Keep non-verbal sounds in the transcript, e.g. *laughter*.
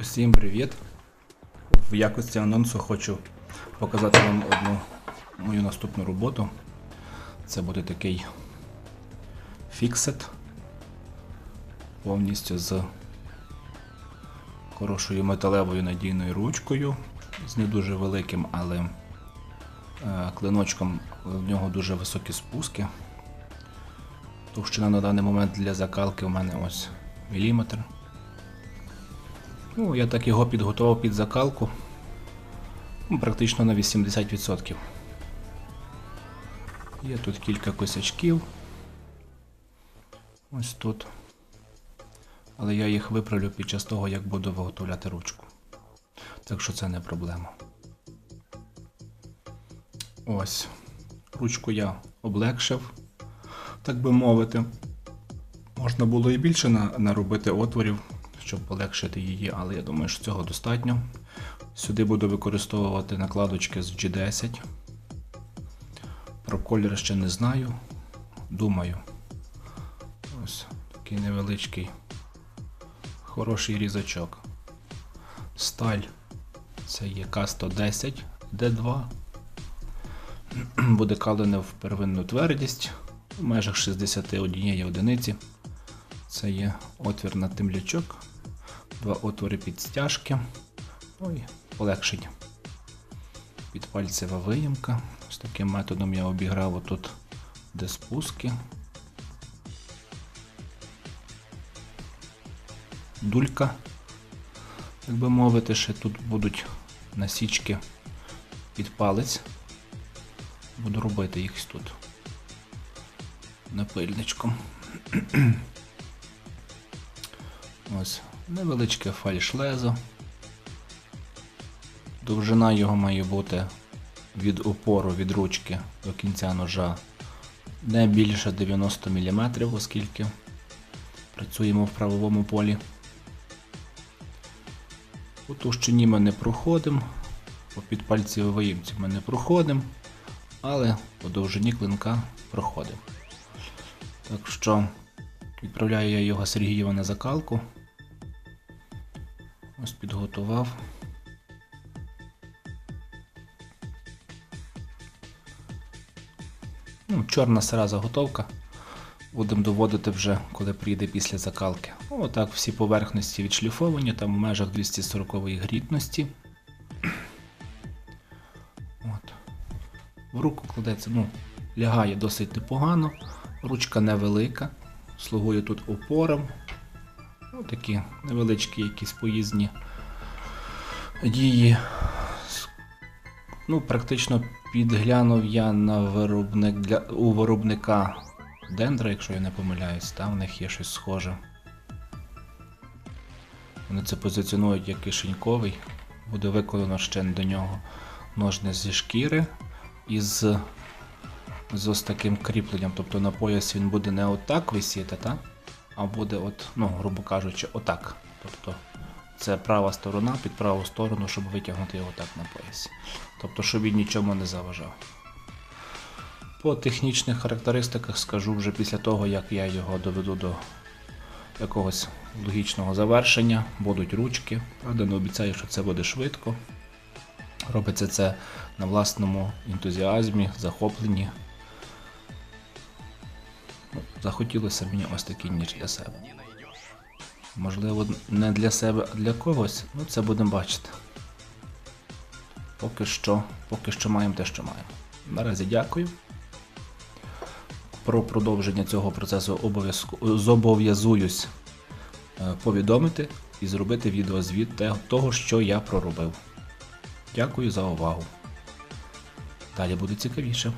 Усім привіт! В якості анонсу хочу показати вам одну мою наступну роботу. Це буде такий фіксет повністю з хорошою металевою надійною ручкою, з не дуже великим, але е, клиночком в нього дуже високі спуски. Товщина на даний момент для закалки у мене ось міліметр. Ну, я так його підготував під закалку. Ну, практично на 80%. Є тут кілька косячків. Ось тут. Але я їх виправлю під час того, як буду виготовляти ручку. Так що це не проблема. Ось. Ручку я облегшив, так би мовити. Можна було і більше наробити отворів, щоб полегшити її, але я думаю, що цього достатньо. Сюди буду використовувати накладочки з G10. Про колір ще не знаю. Думаю. Ось такий невеличкий, хороший різачок. Сталь це є К110 D2. *clears throat* Буде калене в первинну твердість в межах 61 одиниці. Це є отвір на темлячок, два отвори під стяжки, ну і полегшення. Підпальцева виїмка. З таким методом я обіграв отут, де спуски. Дулька, так би мовити, ще тут будуть насічки під палець. Буду робити їх тут напильничком. *clears throat* Ось невеличке фальшлезо. Довжина його має бути від опору від ручки до кінця ножа не більше 90 мм, оскільки працюємо в правовому полі. У товщині ми не проходимо, по підпальцевій виїмці ми не проходимо, але по довжині клинка проходимо. Так що відправляю я його Сергієва на закалку. Ось підготував. Ну, чорна сира заготовка. Будемо доводити вже, коли прийде після закалки. Ну, Отак всі поверхності відшліфовані, там в межах 240 грітності. От. В руку кладеться, ну, лягає досить непогано. Ручка невелика, слугує тут опором. Ну, такі невеличкі якісь поїзні дії. Ну, практично підглянув я на виробник для, у виробника Дендра, якщо я не помиляюсь, там в них є щось схоже. Вони це позиціонують як кишеньковий. Буде виконано ще до нього ножне зі шкіри із з ось таким кріпленням. Тобто на пояс він буде не отак висіти, та? А буде, от, ну, грубо кажучи, отак. Тобто це права сторона під праву сторону, щоб витягнути його так на поясі. Тобто, щоб він нічому не заважав. По технічних характеристиках скажу вже після того, як я його доведу до якогось логічного завершення, будуть ручки. Правда, не обіцяю, що це буде швидко. Робиться це на власному ентузіазмі, захопленні. Захотілося мені ось такий ніж для себе. Можливо, не для себе, а для когось, ну це будемо бачити. Поки що, поки що маємо те, що маємо. Наразі дякую. Про продовження цього процесу зобов'язуюсь е, повідомити і зробити відеозвіт того, що я проробив. Дякую за увагу. Далі буде цікавіше.